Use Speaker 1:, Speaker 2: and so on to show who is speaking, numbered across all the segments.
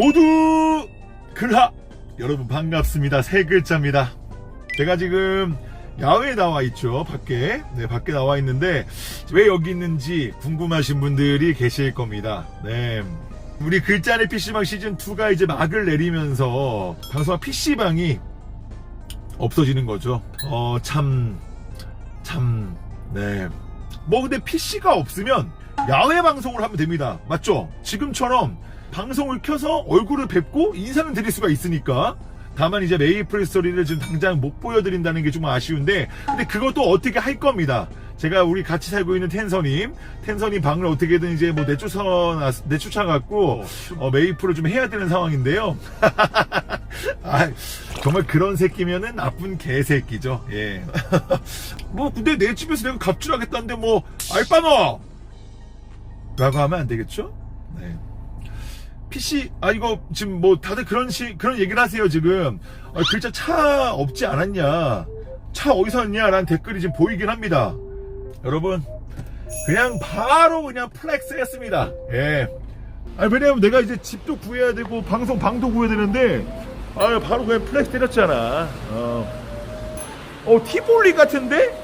Speaker 1: 모두 글하! 여러분 반갑습니다. 세 글자입니다. 제가 지금 야외에 나와 있죠 밖에. 네 밖에 나와 있는데 왜 여기 있는지 궁금하신 분들이 계실 겁니다. 네. 우리 글자의 PC방 시즌2가 이제 막을 내리면서 방송한 PC방이 없어지는 거죠. 어 참 참 네. 뭐 근데 PC가 없으면 야외 방송을 하면 됩니다. 맞죠? 지금처럼 방송을 켜서 얼굴을 뵙고 인사는 드릴 수가 있으니까. 다만 이제 메이플 스토리를 지금 당장 못 보여드린다는 게 좀 아쉬운데 근데 그것도 어떻게 할 겁니다. 제가 우리 같이 살고 있는 텐서님, 텐서님 방을 어떻게든 이제 뭐 내쫓아 내쫓아 갖고 어, 메이플을 좀 해야 되는 상황인데요. 아, 정말 그런 새끼면은 나쁜 개새끼죠. 예. 뭐 근데 내 집에서 내가 갑질하겠다는데 뭐 알바노 라고 하면 안 되겠죠? 네. PC 아 이거 지금 뭐 다들 그런 시 그런 얘기를 하세요 지금. 아, 글자 차 없지 않았냐? 차 어디서 왔냐라는 댓글이 지금 보이긴 합니다. 여러분 그냥 바로 그냥 플렉스 했습니다. 예. 아, 왜냐면 내가 이제 집도 구해야 되고 방송 방도 구해야 되는데 아 바로 그냥 플렉스 때렸잖아. 어, 어 티볼리 같은데?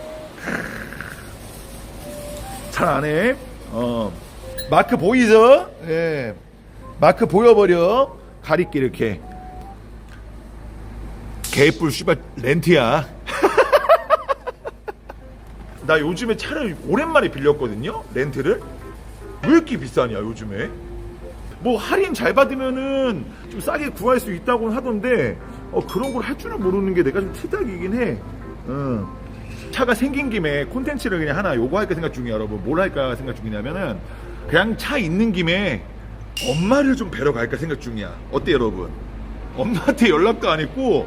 Speaker 1: 잘 안해. 어. 마크 보이죠? 예 마크 보여버려. 가리끼 이렇게. 개뿔 씨발 렌트야. 나 요즘에 차를 오랜만에 빌렸거든요 렌트를. 왜 이렇게 비싸냐 요즘에? 뭐 할인 잘 받으면은 좀 싸게 구할 수 있다고 하던데 어, 그런 걸 할 줄은 모르는 게 내가 좀 틀딱이긴 해. 응. 차가 생긴 김에 콘텐츠를 그냥 하나 요거 할까 생각 중이야 여러분. 뭘 할까 생각 중이냐면은 그냥 차 있는 김에 엄마를 좀 뵈러 갈까 생각 중이야. 어때 여러분? 엄마한테 연락도 안 했고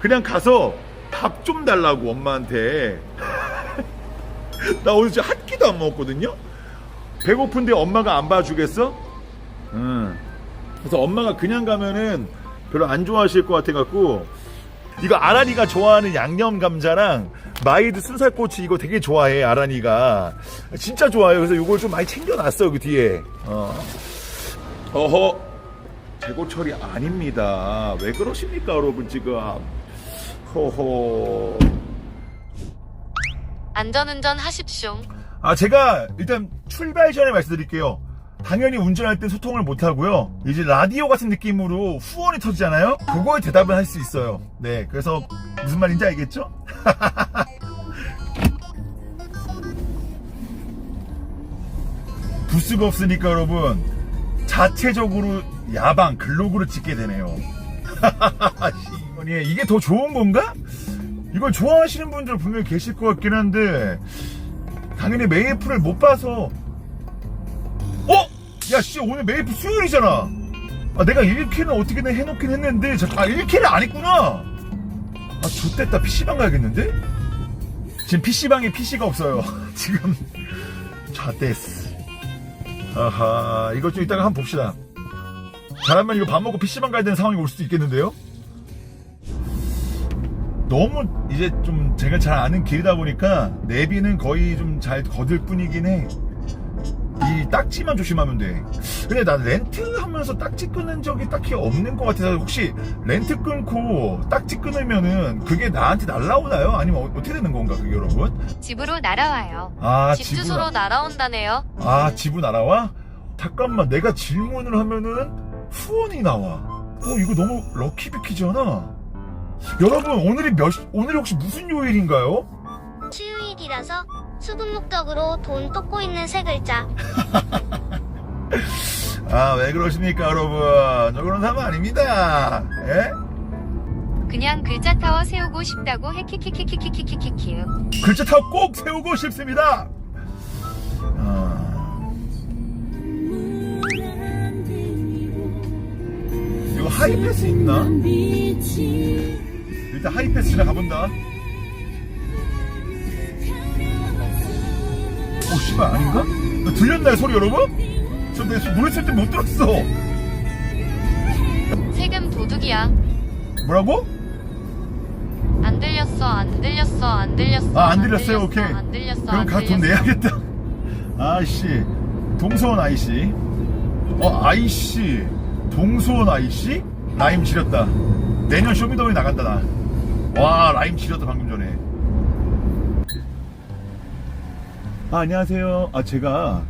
Speaker 1: 그냥 가서 밥 좀 달라고 엄마한테. 나 오늘 진짜 한 끼도 안 먹었거든요? 배고픈데 엄마가 안 봐주겠어? 응. 그래서 엄마가 그냥 가면은 별로 안 좋아하실 것 같아갖고 이거 아란이가 좋아하는 양념 감자랑 마이드 순살꼬치 이거 되게 좋아해 아란이가. 진짜 좋아해요. 그래서 이걸 좀 많이 챙겨놨어 그 뒤에. 어. 어허. 재고 처리 아닙니다. 왜 그러십니까 여러분 지금? 허허.
Speaker 2: 안전운전 하십시오.
Speaker 1: 아 제가 일단 출발 전에 말씀드릴게요. 당연히 운전할 때 소통을 못 하고요. 이제 라디오 같은 느낌으로 후원이 터지잖아요? 그거에 대답을 할 수 있어요. 네 그래서 무슨 말인지 알겠죠? 부스가 없으니까 여러분 자체적으로 야방 글로그를 찍게 되네요. 이게 더 좋은 건가? 이걸 좋아하시는 분들 분명히 계실 것 같긴 한데 당연히 메이플을 못 봐서. 어? 야 씨 오늘 메이플 수요일이잖아. 아 내가 1킬은 어떻게든 해놓긴 했는데 저, 아 1킬을 안 했구나. 아 좋됐다. PC방 가야겠는데? 지금 PC방에 PC가 없어요. 지금. 좌데스 아하 이것 좀 이따가 한번 봅시다 잘하면 이거 밥 먹고 PC방 가야 되는 상황이 올 수도 있겠는데요? 너무 이제 좀 제가 잘 아는 길이다 보니까 내비는 거의 좀 잘 거들 뿐이긴 해. 이 딱지만 조심하면 돼. 근데 난 렌트 하면서 딱지 끊은 적이 딱히 없는 것 같아서 혹시 렌트 끊고 딱지 끊으면은 그게 나한테 날라오나요? 아니면 어- 어떻게 되는 건가 그게 여러분?
Speaker 2: 집으로 날아와요.
Speaker 1: 아
Speaker 2: 집
Speaker 1: 집으로
Speaker 2: 주소로
Speaker 1: 나-
Speaker 2: 날아온다네요.
Speaker 1: 아 집으로 날아와? 잠깐만 내가 질문을 하면은 후원이 나와. 어 이거 너무 럭키비키잖아. 여러분 오늘이 몇 시- 오늘이 혹시 무슨 요일인가요?
Speaker 3: 수요일이라서 수분 목적으로 돈 쫓고 있는 세 글자.
Speaker 1: 아 왜 그러십니까 여러분 저 그런 사람 아닙니다 예?
Speaker 2: 그냥 글자 타워 세우고 싶다고 해키키키키키키키키.
Speaker 1: 글자 타고 꼭 세우고 싶습니다 아... 이거 하이패스 있나? 일단 하이패스나 가본다 오 씨발 아닌가? 나 들렸나요 소리 여러분? 저 내 노랬을 때못 들었어
Speaker 2: 세금 도둑이야.
Speaker 1: 뭐라고?
Speaker 2: 안 들렸어, 안 들렸어, 안 들렸어.
Speaker 1: 아, 안 들렸어요? 오케이.
Speaker 2: 안 들렸어.
Speaker 1: 그럼 안가 돈. 내야겠다. 아이씨. 동서원 아이씨. 어, 아이씨. 동수원 아이씨 라임 지렸다. 내년 쇼미더머니 나간다 나. 와 라임 지렸다 방금 전에. 아, 안녕하세요. 아 제가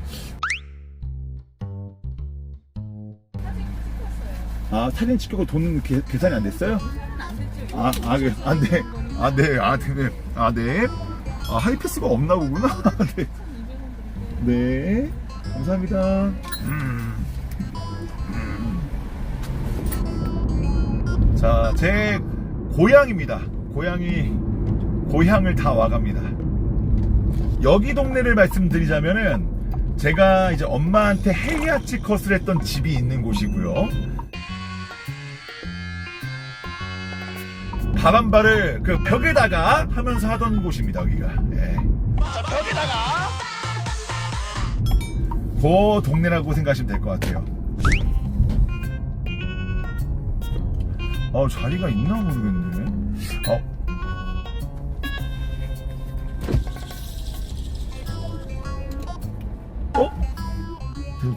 Speaker 1: 아 사진 찍고 돈 계, 계산이 안 됐어요? 아, 아, 그, 아, 네. 아, 네. 아, 네. 아, 네. 아, 하이패스가 없나 보구나. 네. 네. 감사합니다. 음. 음. 자, 제 고향입니다. 고향이, 고향을 다 와갑니다. 여기 동네를 말씀드리자면은, 제가 이제 엄마한테 헤이아치 컷을 했던 집이 있는 곳이고요. 밥한 발을 그 벽에다가 하면서 하던 곳입니다, 여기가. 예. 자, 벽에다가! 그 동네라고 생각하시면 될 것 같아요. 어, 자리가 있나 모르겠네.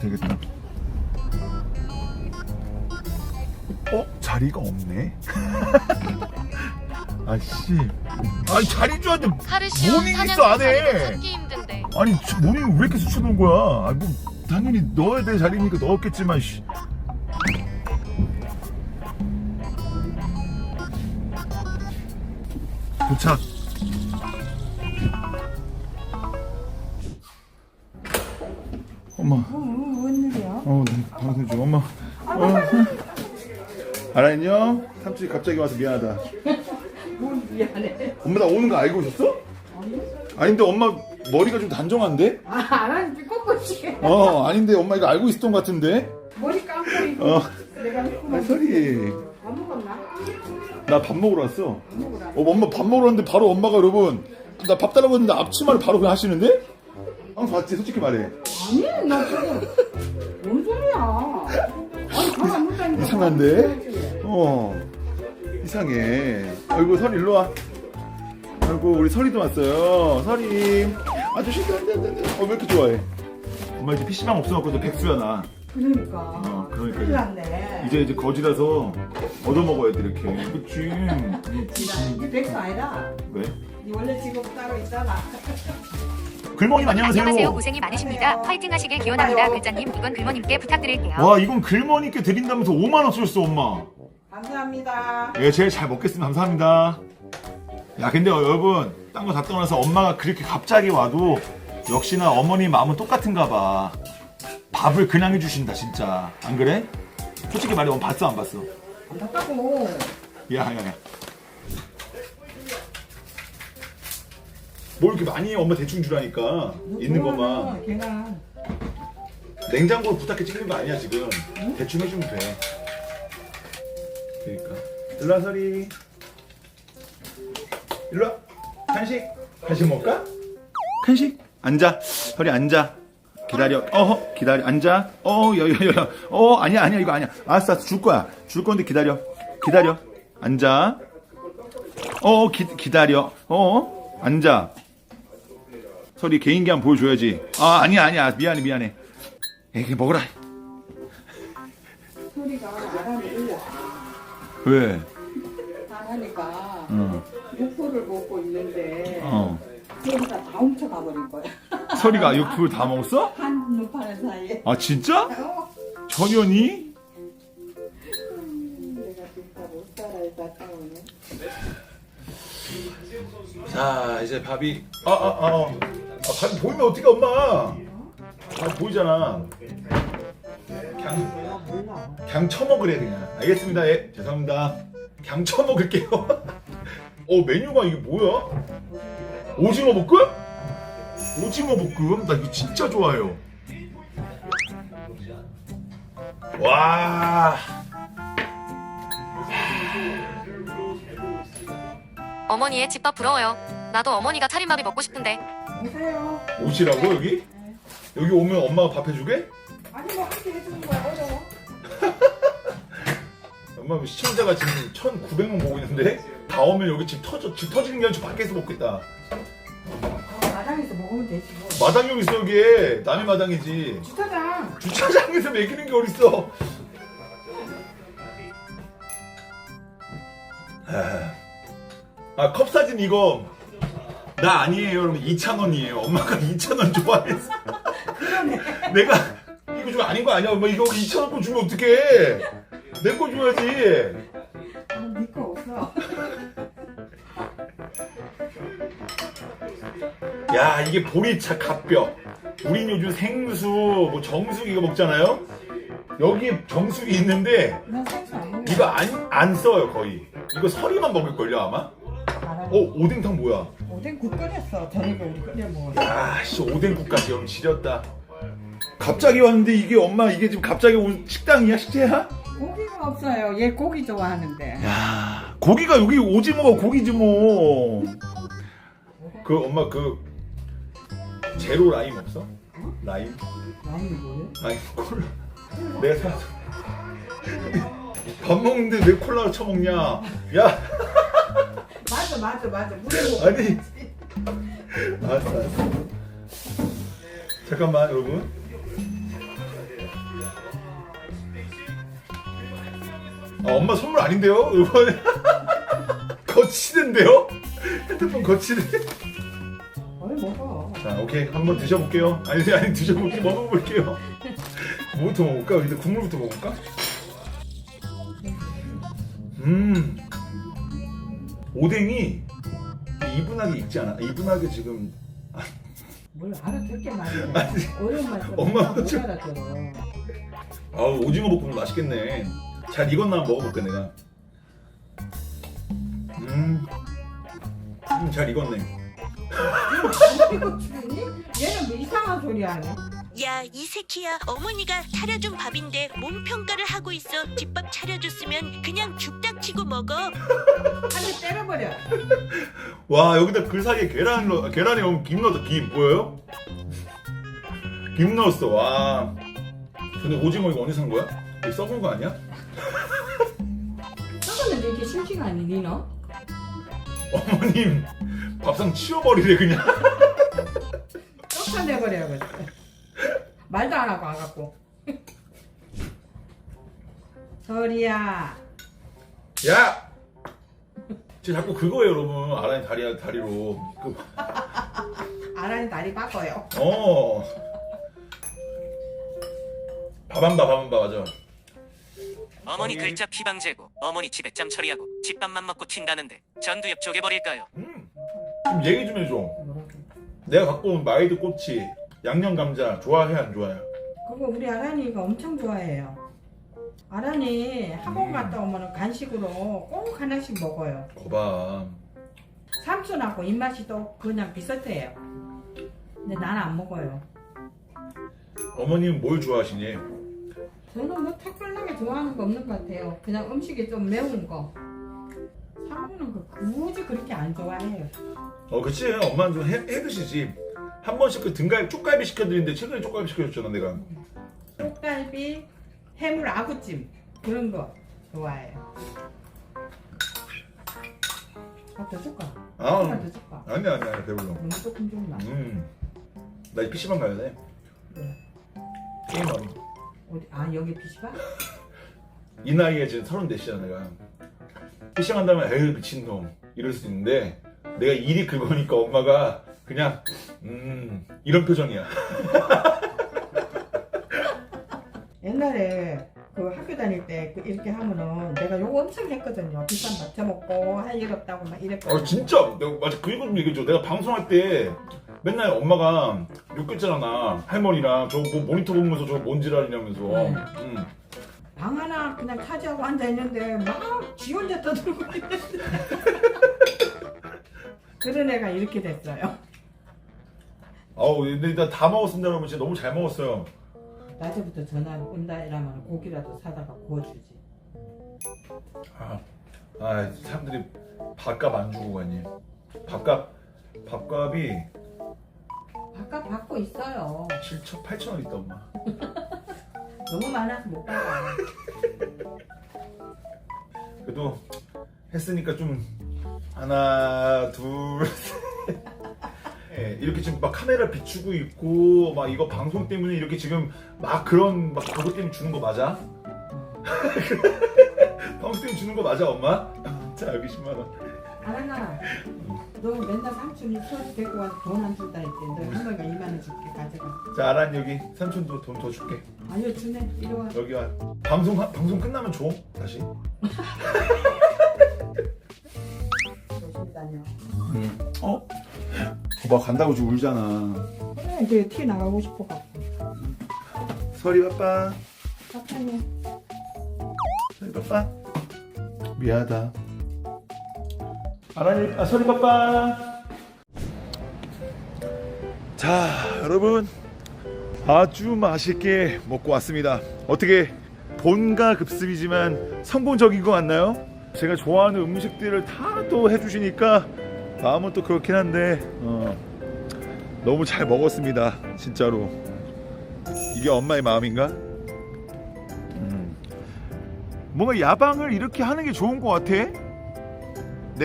Speaker 1: 되겠다. 어? 자리가 없네? 아씨. 아니, 줄 알았는데,
Speaker 2: 하르시온
Speaker 1: 모닝 있어, 안에. 아니, 저 모닝 왜 이렇게 수쳐놓은 거야? 아니, 뭐, 당연히 넣어야 될 자리니까 넣었겠지만, 씨. 도착. 엄마. 삼촌이 갑자기 와서 미안하다.
Speaker 4: 뭘 미안해.
Speaker 1: 엄마 나 오는 거 알고 있었어? 아니, 근데 엄마 머리가 좀 단정한데?
Speaker 4: 아, 알았지, 꼿꼿이.
Speaker 1: 어, 아닌데 엄마 이거 알고 있었던 것 같은데?
Speaker 4: 머리 감고 있고.
Speaker 1: 어,
Speaker 4: 내가
Speaker 1: 아,
Speaker 4: 그만
Speaker 1: 소리.
Speaker 4: 안 먹었나?
Speaker 1: 나 밥 먹으러 왔어.
Speaker 4: 안.
Speaker 1: 어, 엄마 밥 먹으러 왔는데 바로 엄마가 여러분, 나 밥 달라고 했는데 앞치마를 바로 그냥 하시는데? 항상 봤지, 솔직히 말해.
Speaker 4: 아니, 나 지금. 뭔 소리야? 아니, 밥안 먹다니까.
Speaker 1: 이상한데? 어, 이상해. 아이고, 설이 일로 와. 아이고, 우리 설이도 왔어요. 설이. 아저씨, 안 돼, 안 돼, 안 돼. 어, 왜 이렇게 좋아해? 엄마 이제 PC방 없어갖고 너 백수야, 나.
Speaker 4: 그러니까.
Speaker 1: 어, 그러니까.
Speaker 4: 큰일 났네.
Speaker 1: 이제 이제 거지라서 얻어먹어야 돼, 이렇게. 그치.
Speaker 4: 이 백수 아니라.
Speaker 1: 왜?
Speaker 4: 이 원래 직업 따로 있잖아.
Speaker 1: 글머님 안녕하세요.
Speaker 5: 안녕하세요. 고생이 많으십니다. 파이팅 하시길 기원합니다. 글자님, 이건 글모님께 부탁드릴게요.
Speaker 1: 와 이건 글머님께 드린다면서 5만 원 쓰셨어 엄마.
Speaker 4: 감사합니다.
Speaker 1: 예, 제일 잘 먹겠습니다. 감사합니다. 야 근데 여러분 딴 거 다 떠나서 엄마가 그렇게 갑자기 와도 역시나 어머니 마음은 똑같은가 봐. 밥을 그냥 해주신다 진짜. 안 그래? 솔직히 말해 엄마 봤어 안 봤어?
Speaker 4: 안 닦고.
Speaker 1: 야 야 야. 뭘 이렇게 많이 해 엄마 대충 주라니까 있는 것만
Speaker 4: 걔가.
Speaker 1: 냉장고로 부탁해 찍는 거 아니야 지금 대충 해주면 돼 일로와 서리. 일로 와. 간식. 간식 먹을까? 간식? 앉아. 서리 앉아. 기다려. 어허 기다려. 앉아. 어 여여여. 어 아니야 아니야. 이거 아니야. 알았어 줄 거야. 줄 건데 기다려. 기다려. 앉아. 어 기, 기다려. 어 앉아. 서리 개인기 한번 보여줘야지. 아 아니야 아니야. 미안해 미안해. 애기 먹어라.
Speaker 4: 소리가 안 하니
Speaker 1: 왜?
Speaker 4: 안 하니까.
Speaker 1: 어,
Speaker 4: 육포를 먹고 있는데.
Speaker 1: 어.
Speaker 4: 소리가 다 훔쳐가 버린 거야.
Speaker 1: 서리가 육포를 다 먹었어?
Speaker 4: 한 눈파는 사이에.
Speaker 1: 아 진짜?
Speaker 4: 어?
Speaker 1: 전현이?
Speaker 4: 내가 진짜 못 살아서 싸우네.
Speaker 1: 자 이제 밥이 아아 아 아, 아, 아, 밥이 보이면 어떻게 엄마 밥 보이잖아 그냥. 그냥 처먹으래 그냥 알겠습니다 예 죄송합니다 그냥 처먹을게요 어 메뉴가 이게 뭐야? 오징어 볶음? 오징어 볶음 나 이거 진짜 좋아해요 와
Speaker 2: 어머니의 집밥 부러워요. 나도 어머니가 차린 밥이 먹고 싶은데.
Speaker 4: 오세요.
Speaker 1: 오시라고 여기? 여기 오면 엄마가 밥 해주게? 엄마 시청자가 지금 1,900명 보고 있는데 다 오면 여기 지금 터져 집 터지는 게 아니라 밖에서 먹겠다.
Speaker 4: 아, 마당에서 먹으면 되지 뭐.
Speaker 1: 마당용 있어 여기 남의 마당이지.
Speaker 4: 주차장.
Speaker 1: 주차장에서 먹이는 게 어딨어? 아 컵 사진 이거 나 아니에요 여러분 2,000원이에요. 엄마가 2,000원 좋아했어. 그러네. 내가 이거 좀 아닌 거 아니야? 엄마 이거 2,000원 거 주면 어떡해? 내 거 줘야지.
Speaker 4: 니거 없어.
Speaker 1: 야 이게 보리차 갓뼈 우린 요즘 생수 뭐 정수기 이거 먹잖아요? 여기에 정수기 있는데
Speaker 4: 나 생수 안 먹어.
Speaker 1: 이거 안, 안 써요 거의. 이거 서리만 먹을걸요 아마? 어 오뎅탕 뭐야?
Speaker 4: 오뎅 국 끓였어. 저녁에 우리 끓여 먹어.
Speaker 1: 아씨 오뎅국까지. 여러분 지렸다 갑자기 왔는데 이게 엄마 이게 지금 갑자기 온 식당이야 식재야?
Speaker 4: 고기가 없어요. 얘 고기 좋아하는데.
Speaker 1: 야 고기가 여기 오징어가 고기지 뭐 그 엄마 그 제로 라임 없어? 라임?
Speaker 4: 아니 뭐예요?
Speaker 1: 아니 콜라 내가 사서 밥 먹는데 왜 콜라를 처먹냐 야
Speaker 4: 맞아 맞아 맞아. 물에 먹어.
Speaker 1: 아니 알았어 알았어 잠깐만 여러분 아 엄마 선물 아닌데요? 이번에 거치는데요? 핸드폰 거치네
Speaker 4: 뭘 먹어?
Speaker 1: 자 오케이 한번 드셔볼게요 아니 아니 드셔볼게요 먹어볼게요 뭐부터 먹을까? 일단 국물부터 먹을까? 음 오뎅이 이분하게 익지 않아? 이분하게 지금
Speaker 4: 뭘 알아듣게.
Speaker 1: 아니,
Speaker 4: 어려운 말
Speaker 1: 엄마가
Speaker 4: 못
Speaker 1: 좀-
Speaker 4: 알아들어.
Speaker 1: 아 오징어 볶음 맛있겠네 잘 익었나 한번 먹어볼게 내가 음, 음, 잘 익었네
Speaker 4: 이거 죽니? 얘는 뭐 이상한 소리 하네.
Speaker 6: 야, 이 새끼야. 어머니가 차려준 밥인데 몸 평가를 하고 있어. 집밥 차려줬으면 그냥 죽딱 치고 먹어.
Speaker 4: 한 대 때려버려.
Speaker 1: 와 여기다 그 사이에 계란 넣 계란에 오면 김 넣었다 김 보여요? 김 넣었어 와 근데 오징어 이거 언제 산 거야? 이거 썩은 거 아니야?
Speaker 4: 저거는 이렇게 싱싱하니 니너?
Speaker 1: 어머님 밥상 치워버리래 그냥
Speaker 4: 쫓아내버려야겠어. 말도 안 하고 안 갖고. 설이야.
Speaker 1: 야! 쟤 자꾸 그거예요 여러분 아란이 다리, 다리로 그,
Speaker 4: 아란이 다리 바꿔요.
Speaker 1: 어 밥한바 밥한바 맞아
Speaker 7: 어머니 글자 피방제고 어머니 집에 짬 처리하고 집밥만 먹고 튄다는데 전두엽 쪼개버릴까요?
Speaker 1: 음. 좀 얘기 좀 해줘? 내가 갖고 온 마이드 꼬치 양념 감자 좋아해 안 좋아해?
Speaker 4: 그거 우리 아란이가 엄청 좋아해요. 아란이 학원 갔다 오면 간식으로 꼭 하나씩 먹어요.
Speaker 1: 거봐
Speaker 4: 삼촌하고 입맛이 또 그냥 비슷해요. 근데 나는 안 먹어요.
Speaker 1: 어머님은 뭘 좋아하시니?
Speaker 4: 저는 뭐 특별하게 좋아하는 거 없는 것 같아요. 그냥 음식이 좀 매운 거. 사 먹는 거 굳이 그렇게 안 좋아해요.
Speaker 1: 어 그치 엄마는 좀 해, 해 드시지 한 번씩 그 등갈비 쪽갈비 시켜드리는데 최근에 쪽갈비 시켜줬잖아 내가
Speaker 4: 쪽갈비, 해물 아구찜 그런 거 좋아해요. 아, 더 줄까?
Speaker 1: 아
Speaker 4: 조금만 더 줄까?
Speaker 1: 아니야 아니야 배불러
Speaker 4: 너무 조금 줬나?
Speaker 1: 음나 이 PC방 가야 돼
Speaker 4: 네.
Speaker 1: 게임하러
Speaker 4: 어디? 아 여기 PC방?
Speaker 1: 이 나이에 지금 서른 넷이잖아 내가 PC방 간다면 에휴 미친놈 이럴 수 있는데 내가 일이 그거니까 엄마가 그냥 음 이런 표정이야
Speaker 4: 옛날에 그 학교 다닐 때 그 이렇게 하면은 내가 요거 엄청 했거든요. 비싼 맞춰 먹고 할 일 없다고 막 이랬거든요.
Speaker 1: 아 진짜 내가 맞아 그 이거 좀 얘기해줘 내가 방송할 때 맨날 엄마가 욕했잖아 나 할머니랑 저뭐 모니터 보면서 저 뭔지랄이냐면서
Speaker 4: 네.
Speaker 1: 음.
Speaker 4: 방 하나 그냥 차지하고 앉아 있는데 막 지 혼자 떠들고 있는데 그런 애가 이렇게 됐어요.
Speaker 1: 아우 근데 일단 다 먹었습니다 여러분 진짜 너무 잘 먹었어요
Speaker 4: 낮에부터 전화 온다 이러면 고기라도 사다가 구워주지.
Speaker 1: 아, 아 사람들이 밥값 안 주고 가니 밥값 밥값이
Speaker 4: 바깥 받고 있어요.
Speaker 1: 7천 8천 원 있다 엄마
Speaker 4: 너무 많아서 못 받아.
Speaker 1: 그래도 했으니까 좀 하나 둘 셋. 예, 이렇게 지금 막 카메라 비추고 있고 막 이거 방송 때문에 이렇게 지금 막 그런 막 그것 때문에 주는 거 맞아? 방송 때문에 주는 거 맞아 엄마? 자 여기 10만 원.
Speaker 4: 아랑아, 너 맨날 삼촌이 수업 데리고 와서 돈 안 준다 했지. 너 한 번가 2만 원 줄게 가져가.
Speaker 1: 자 아란 여기 삼촌도 돈 더 줄게.
Speaker 4: 아니요 주네. 이리 와.
Speaker 1: 여기 와. 방송 방송 끝나면 줘 다시.
Speaker 4: 다녀.
Speaker 1: 어? 봐 간다고 지금 울잖아.
Speaker 4: 그래 이제 티 나가고 싶어 갖고.
Speaker 1: 서리 빠빠.
Speaker 4: 사탕해.
Speaker 1: 서리 빠빠. 미안하다. 아란이 아 서리 빠빠. 자 여러분 아주 맛있게 먹고 왔습니다. 어떻게 본가 급습이지만 성공적인 것 같나요? 제가 좋아하는 음식들을 다 또 해주시니까 마음은 또 그렇긴 한데 어, 너무 잘 먹었습니다. 진짜로 이게 엄마의 마음인가? 음. 뭔가 야방을 이렇게 하는 게 좋은 것 같아.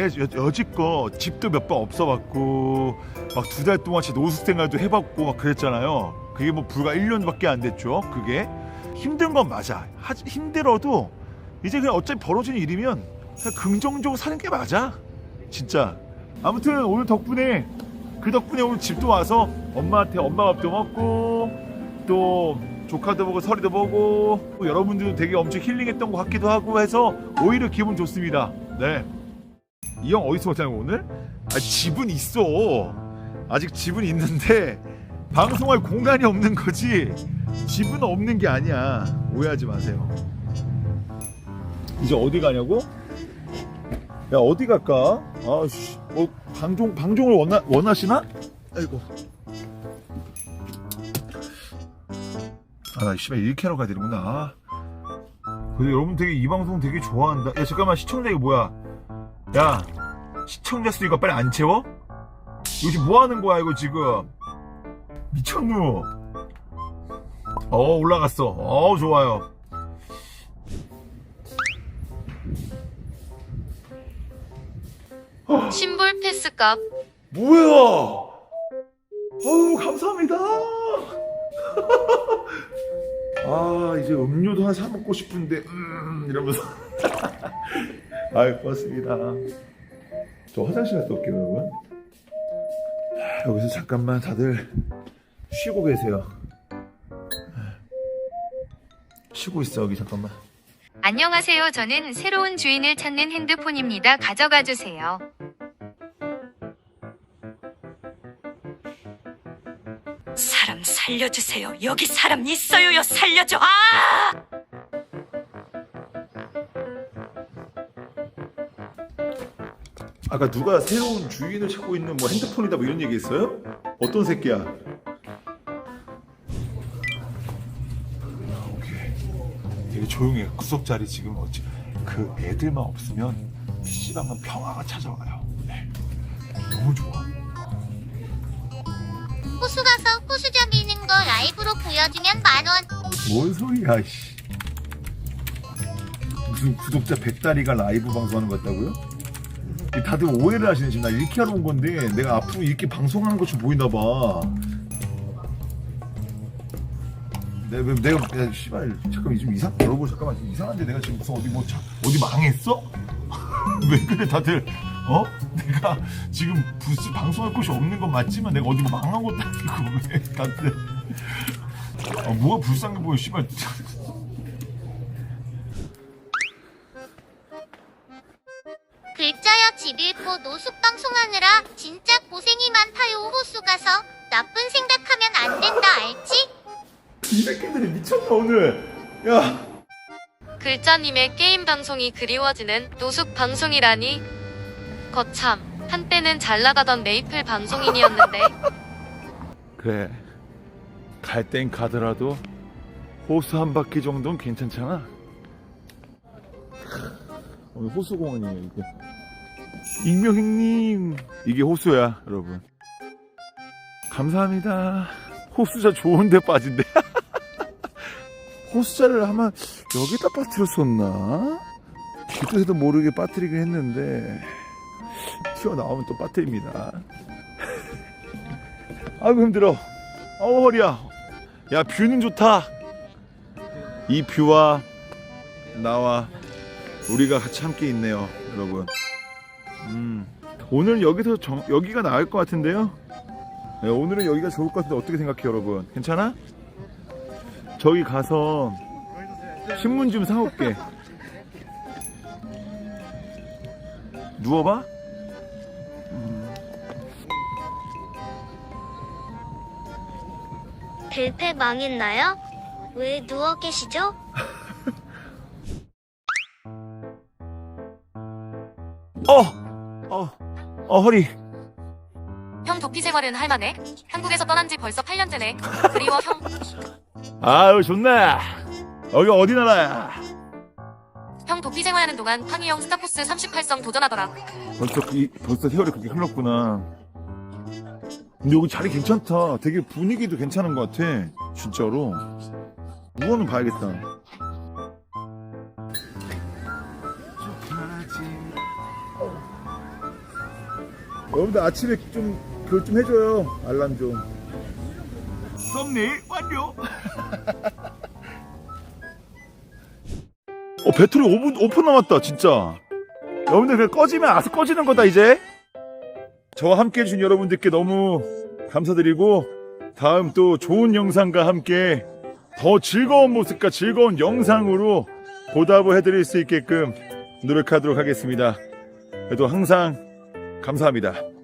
Speaker 1: 여, 여지껏 집도 몇 번 없어봤고 막 두 달 동안치 노숙 생활도 해봤고 막 그랬잖아요. 그게 뭐 불과 1년밖에 안 됐죠. 그게 힘든 건 맞아. 하, 힘들어도 이제 그냥 어차피 벌어진 일이면 그냥 긍정적으로 사는 게 맞아. 진짜. 아무튼 오늘 덕분에 그 덕분에 오늘 집도 와서 엄마한테 엄마 밥도 먹고 또 조카도 보고 서리도 보고 또 여러분들도 되게 엄청 힐링했던 것 같기도 하고 해서 오히려 기분 좋습니다. 네. 이 형 어디서 왔냐고 오늘? 아 집은 있어. 아직 집은 있는데 방송할 공간이 없는 거지. 집은 없는 게 아니야. 오해하지 마세요. 이제 어디 가냐고? 야 어디 갈까? 아씨, 뭐 방종 방종을 원하 원하시나? 아이고. 아나 씨발 이렇게 하러 가야 되는구나. 아. 근데 여러분 되게 이 방송 되게 좋아한다. 야 잠깐만 시청자 이거 뭐야? 야 시청자 수 이거 빨리 안 채워? 지금 뭐 하는 거야 이거 지금? 미쳤누? 어 올라갔어. 어 좋아요.
Speaker 2: 심볼 패스 값
Speaker 1: 뭐야? 어우 감사합니다. 아 이제 음료도 하나 사 먹고 싶은데 음 이러면서 아유 고맙습니다. 저 화장실 갔다 올게요 여러분. 아, 여기서 잠깐만 다들 쉬고 계세요. 쉬고 있어 여기 잠깐만.
Speaker 5: 안녕하세요. 저는 새로운 주인을 찾는 핸드폰입니다. 가져가 주세요.
Speaker 6: 사람 살려주세요. 여기 사람 있어요요. 살려줘. 아!
Speaker 1: 아까 누가 새로운 주인을 찾고 있는 뭐 핸드폰이다 뭐 이런 얘기 했어요? 어떤 새끼야? 오케이. 되게 조용해. 구석자리 지금 어찌 그 애들만 없으면 PC방은 평화가 찾아와요. 네. 너무 좋아.
Speaker 3: 호수 가서 호수 잡이는 거 라이브로 보여주면 만원.
Speaker 1: 뭔 소리야, 씨. 무슨 구독자 100다리가 라이브 방송하는 것 같다고요? 다들 오해를 하시네. 지금 나 이렇게 하러 온 건데 내가 앞으로 이렇게 방송하는 것처럼 보이나 봐. 내가, 내가, 야, 씨발, 잠깐만, 좀 이상, 여러분, 잠깐만, 좀 이상한데, 내가 지금 무슨 어디 뭐, 자, 어디 망했어? 왜 그래, 다들, 어? 내가 지금 부스 방송할 곳이 없는 건 맞지만, 내가 어디 뭐 망한 것도 아니고, 왜 다들. 아, 뭐가 불쌍해 보여, 씨발.
Speaker 3: 집 읽고 노숙 방송하느라 진짜 고생이 많다요. 호수 가서 나쁜 생각하면 안 된다 알지?
Speaker 1: 이 새끼들이 미쳤나, 오늘. 야.
Speaker 2: 글자님의 게임 방송이 그리워지는 노숙 방송이라니 거참 한때는 잘 나가던 메이플 방송인이었는데
Speaker 1: 그래 갈 땐 가더라도 호수 한 바퀴 정도는 괜찮잖아 오늘 호수공원이에요 이게 익명행님. 이게 호수야 여러분. 감사합니다. 호수자 좋은데 빠진대. 호수자를 아마 여기다 빠뜨렸었나? 기도해도 모르게 빠뜨리긴 했는데 튀어나오면 또 빠뜨립니다. 아이고 힘들어. 어우 허리야. 야 뷰는 좋다. 이 뷰와 나와 우리가 같이 함께 있네요 여러분 음, 오늘 여기서 정- 여기가 나을 것 같은데요? 네, 오늘은 여기가 좋을 것 같은데 어떻게 생각해요, 여러분? 괜찮아? 저기 가서 신문 좀 사올게. 누워봐?
Speaker 3: 벨페 망했나요? 왜 누워 계시죠?
Speaker 1: 어! 어, 어, 허리.
Speaker 2: 형 도피 생활은 할만해? 한국에서 떠난 지 벌써 8년째네. 그리워 형.
Speaker 1: 아유, 좋네. 여기 어디 나라야?
Speaker 2: 형 도피 생활하는 동안 형 스타포스 38성 도전하더라.
Speaker 1: 벌써, 이, 벌써 세월이 그렇게 흘렀구나. 근데 여기 자리 괜찮다. 되게 분위기도 괜찮은 것 같아. 진짜로. 이거는 봐야겠다. 여러분들 아침에 좀, 그거 좀 해줘요. 알람 좀. 썸네일 완료. 어, 배터리 5분, 5분 남았다, 진짜. 여러분들 그냥 꺼지면 아서 꺼지는 거다 이제 저와 함께 해준 여러분들께 너무 감사드리고 다음 또 좋은 영상과 함께 더 즐거운 모습과 즐거운 영상으로 보답을 해드릴 수 있게끔 노력하도록 하겠습니다 그래도 항상 감사합니다 크.